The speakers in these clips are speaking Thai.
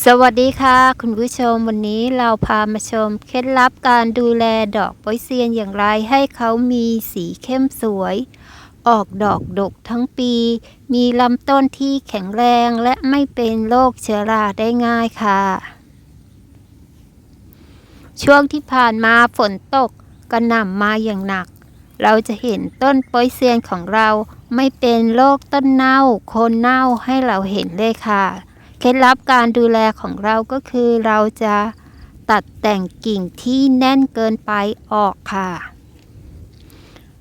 สวัสดีค่ะ คุณผู้ชมวันนี้เราพามาชม เคล็ดลับการดูแลดอกโปยเซียนอย่างไรให้เขามีสีเข้มสวย ออกดอกดกทั้งปี มีลำต้นที่แข็งแรงและไม่เป็นโรคเชื้อราได้ง่ายค่ะ ช่วงที่ผ่านมาฝนตกกระหน่ำมาอย่างหนัก เราจะเห็นต้นโปยเซียนของเราไม่เป็นโรคต้นเน่าโคนเน่าให้เราเห็นเลยค่ะ เคล็ดลับการดูแลของเราก็คือเราจะตัดแต่งกิ่งที่แน่นเกินไปออกค่ะ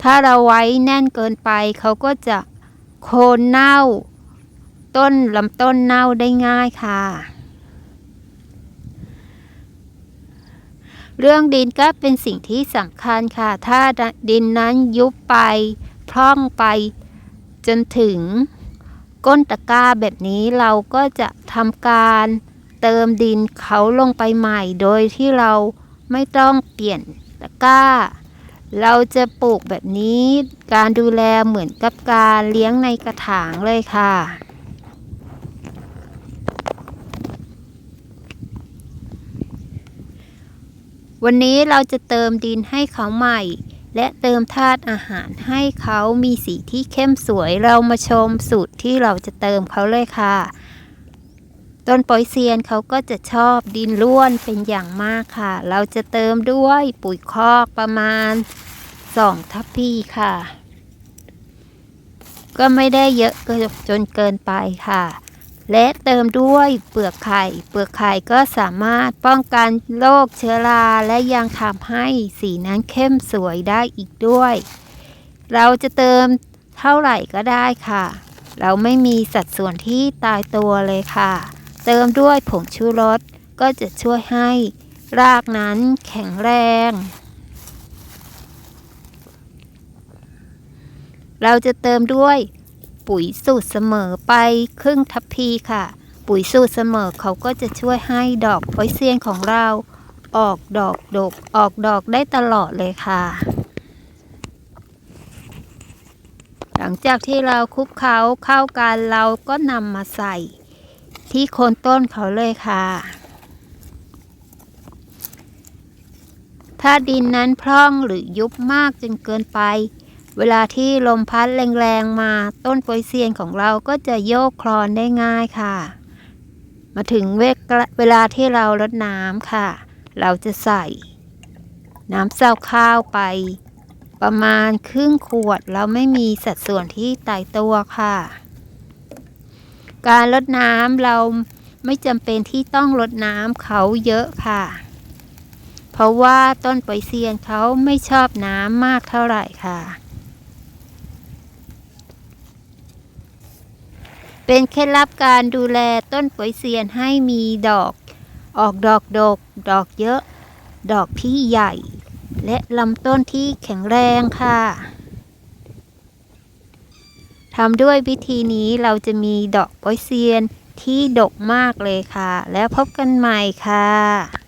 ถ้าเราไว้แน่นเกินไปเขาก็จะโคนเน่า ต้นลำต้นเน่าได้ง่ายค่ะ เรื่องดินก็เป็นสิ่งที่สำคัญค่ะ ถ้าดินนั้นยุบไป พร่องไปจนถึง ก้นตะกร้าแบบนี้เราก็จะทำการเติมดินเขาลงไปใหม่ โดยที่เราไม่ต้องเปลี่ยนตะกร้า เราจะปลูกแบบนี้การดูแลเหมือนกับการเลี้ยงในกระถางเลยค่ะ วันนี้เราจะเติมดินให้เขาใหม่ และเติมธาตุอาหารให้เขามีสีที่เข้มสวยเรามาชมสูตรที่เราจะเติมเขาเลยค่ะ ต้นปอยเซียนเขาก็จะชอบดินร่วนเป็นอย่างมากค่ะ เราจะเติมด้วยปุ๋ยคอกประมาณ2ทัพพีค่ะ ก็ไม่ได้เยอะจนเกินไปค่ะ และเติมด้วยเปลือกไข่ เปลือกไข่ก็สามารถป้องกันโรคเชื้อราและยังทำให้สีนั้นเข้มสวยได้อีกด้วย เราจะเติมเท่าไหร่ก็ได้ค่ะ เราไม่มีสัดส่วนที่ตายตัวเลยค่ะ เติมด้วยผงชูรสก็จะช่วยให้รากนั้นแข็งแรง เราจะเติมด้วย ปุ๋ยสูตรเสมอไปครึ่งทัพพีค่ะ ปุ๋ยสูตรเสมอเขาก็จะช่วยให้ดอกโพยเซียนของเรา ออกดอกดกออกดอกได้ตลอดเลยค่ะ หลังจากที่เราคลุกเขาเข้ากันเราก็นำมาใส่ ที่โคนต้นเขาเลยค่ะถ้าดินนั้นพร่องหรือยุบมากจนเกินไป เวลาที่ลมพัดแรงๆมาต้นโปยเซียนของเราก็จะโยกคลอนได้ง่ายค่ะ มาถึงเวลาที่เราลดน้ำค่ะ เราจะใส่ น้ำเศร้าข้าวไป ประมาณครึ่งขวดเราไม่มีสัดส่วนที่ตายตัวค่ะ การลดน้ำเราไม่จำเป็นที่ต้องลดน้ำเขาเยอะค่ะ เพราะว่าต้นปอยเซียนเขาไม่ชอบน้ำมากเท่าไหร่ค่ะ เป็นเคล็ดลับการดูแลต้นปอยเซียนให้มีดอก ออกดอกดก ดอกเยอะ ดอกที่ใหญ่ และลำต้นที่แข็งแรงค่ะทำด้วยวิธีนี้เราจะมีดอกโปยเซียนที่ดกมากเลยค่ะ แล้วพบกันใหม่ค่ะ